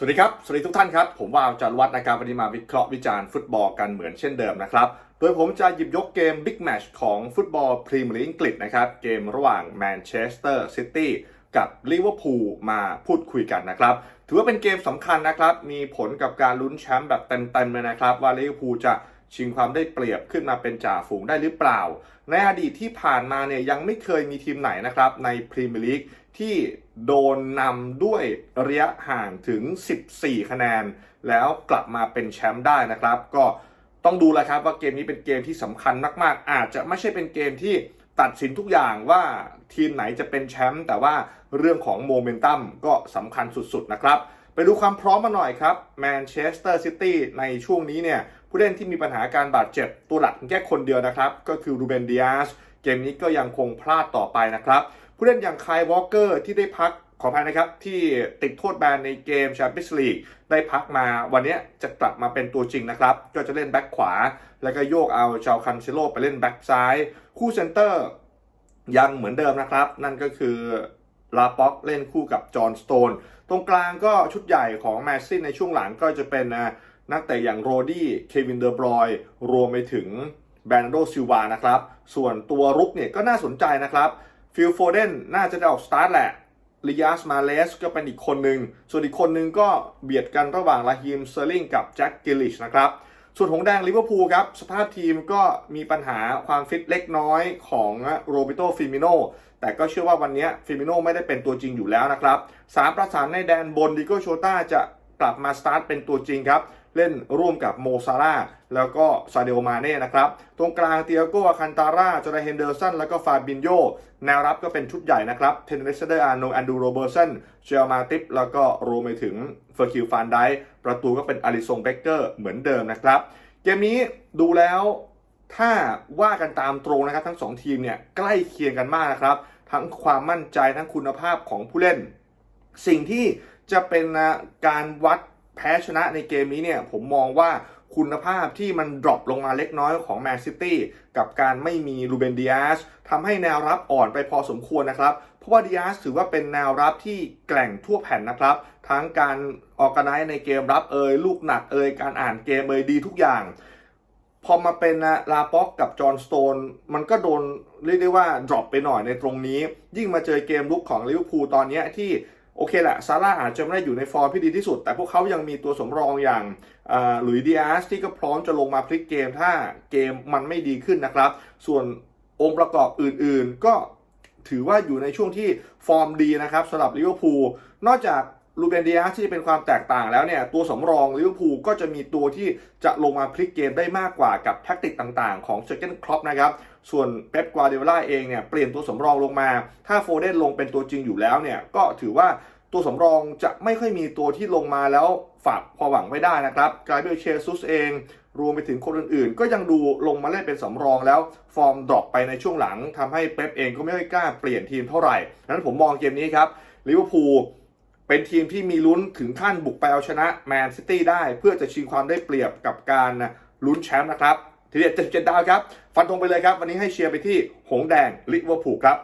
สวัสดีครับ สวัสดีทุกท่านครับ ผมว่าจารวัฒน์นะครับวันนี้มาวิเคราะห์วิจารณ์ฟุตบอลกันเหมือนเช่นเดิมนะครับ โดยผมจะหยิบยกเกมบิ๊กแมชของฟุตบอลพรีเมียร์ลีกอังกฤษนะครับ เกมระหว่างแมนเชสเตอร์ซิตี้กับลิเวอร์พูลมาพูดคุยกันนะครับ ถือว่าเป็นเกมสำคัญนะครับ มีผลกับการลุ้นแชมป์แบบเต็มๆเลยนะครับ ว่าลิเวอร์พูลจะ ชิงความได้เปรียบขึ้นมาเป็นจ่าฝูงได้หรือเปล่า ในอดีตที่ผ่านมาเนี่ยยังไม่เคยมีทีมไหนนะครับในพรีเมียร์ลีกที่โดนนำด้วยระยะห่างถึง 14 คะแนน แล้วกลับมาเป็นแชมป์ได้นะครับ ก็ต้องดูแลครับว่าเกมนี้เป็นเกมที่สำคัญมาก ๆ อาจจะไม่ใช่เป็นเกมที่ตัดสินทุกอย่างว่าทีมไหนจะเป็นแชมป์แต่ว่าเรื่องของโมเมนตัมก็สำคัญสุด ๆ นะครับ ไปดูความพร้อมมาหน่อยครับแมนเชสเตอร์ซิตี้ในช่วงนี้เนี่ยผู้เล่นที่มีปัญหาการบาดเจ็บตัวหลักแค่คนเดียวนะครับ ก็คือรูเบนดิอาสเกมนี้ก็ยังคงพลาดต่อไปนะครับ ผู้เล่นอย่างไคลวอลเกอร์ที่ได้พักขออภัยนะครับที่ติดโทษแบนในเกมแชมเปี้ยนส์ลีกได้พักมาวันนี้จะกลับมาเป็นตัวจริงนะครับ ก็จะเล่นแบ็คขวา แล้วก็โยกเอาชาวคันเซโลไปเล่นแบ็คซ้าย คู่เซนเตอร์ยังเหมือนเดิมนะครับ นั่นก็คือ ลาป็อกเล่นคู่กับจอห์นสโตน ตรงกลางก็ชุดใหญ่ของแมนซิตี้ในช่วงหลังก็จะเป็นอะนักเตะอย่างโรดี้เควินเดอร์บรอยรวมไปถึงแบรนโดซิลวานะครับ ส่วนตัวรุกเนี่ยก็น่าสนใจนะครับฟิลโฟเดนน่าจะได้ออกสตาร์ทแหละลิยาสมาเลสก็เป็นอีกคนหนึ่ง ส่วนอีกคนหนึ่งก็เบียดกันระหว่างลาฮิมเซอร์ลิงกับแจ็คกิลลิชนะครับ ส่วนหงแดงลิเวอร์พูลครับ สภาพทีมก็มีปัญหาความฟิตเล็กน้อยของโรเบโตฟิมิโนแต่ก็เชื่อว่าวันนี้ฟิมิโนไม่ได้เป็นตัวจริงอยู่แล้วนะครับสามประสานในแดนบนดิโกโชต้าจะ กลับมาสตาร์ทเป็นตัวจริงครับ เล่นร่วมกับโมซาร่าแล้วก็ซาเดลมาเน่นะครับ ตรงกลางเตียโกอาคันตาร่าจอร์แดนเฮนเดอร์สันแล้วก็ฟาบินโยแนวรับก็เป็นชุดใหญ่นะครับเทนเนสเดอร์อาร์โนแอนดูโรเบอร์สันเจลมาติปแล้วก็รวมไปถึงเฟอร์คิวฟานไดประตูก็เป็นอาริซงเบเกอร์เหมือนเดิมนะครับ เกมนี้ดูแล้วถ้าว่ากันตามตรงนะครับ ทั้งสองทีมเนี่ยใกล้เคียงกันมากนะครับ ทั้งความมั่นใจทั้งคุณภาพของผู้เล่น สิ่งที่ จะเป็นการวัดแพ้ชนะในเกมนี้เนี่ยผมมองว่าคุณภาพที่มันดรอปลงมาเล็กน้อยของแมนซิตี้กับการไม่มีลูเบนดิอาสทำให้แนวรับอ่อนไปพอสมควรนะครับ เพราะว่าดิอาสถือว่าเป็นแนวรับที่แกร่งทั่วแผ่นนะครับ ทั้งการออกกันไนในเกมรับเอยลูกหนักเอยการอ่านเกมเอยดีทุกอย่าง พอมาเป็นลาป็อกกับจอห์นสโตนมันก็โดนเรียกได้ว่าดรอปไปหน่อยในตรงนี้ ยิ่งมาเจอเกมลุกของลิเวอร์พูลตอนนี้ที่ โอเคแหละซาร่าอาจจะไม่ได้อยู่ในฟอร์มที่ดีที่สุด แต่พวกเขายังมีตัวสมรองอย่างหลุยดิอาสที่ก็พร้อมจะลงมาพลิกเกมถ้าเกมมันไม่ดีขึ้นนะครับ ส่วนองค์ประกอบอื่นๆ ก็ถือว่าอยู่ในช่วงที่ฟอร์มดีนะครับสำหรับลิเวอร์พูลนอกจาก ลูเบนเดียสที่เป็นความแตกต่างแล้วเนี่ยตัวสำรองลิเวอร์พูลก็จะมีตัวที่จะลงมาพลิกเกมได้มากกว่ากับแท็กติกต่างๆ ของเจอร์เกนครอปนะครับส่วนเป๊ปกวาเดโอล่าเองเนี่ยเปลี่ยนตัวสำรองลงมา ถ้าโฟเดนลงเป็นตัวจริงอยู่แล้วเนี่ยก็ถือว่าตัวสำรองจะไม่ค่อยมีตัวที่ลงมาแล้วฝากพอหวังไม่ได้นะครับกาเบรียลเชซุสเอง รวมไปถึงคนอื่นๆ ก็ยังดูลงมาเล่นเป็นสำรองแล้วฟอร์มดรอปไปในช่วงหลังทำให้เป๊ปเองก็ไม่ค่อยกล้าเปลี่ยนทีมเท่าไหร่ดังนั้นผมมองเกมนี้ครับลิเวอร์พูล เป็นทีมที่มีลุ้นถึงขั้นบุกไปเอาชนะแมนซิตี้ได้เพื่อจะชิงความได้เปรียบกับการลุ้นแชมป์นะครับ ทีเด็ดเจ็ดดาวครับ ฟันธงไปเลยครับ วันนี้ให้เชียร์ไปที่หงแดงลิเวอร์พูลครับ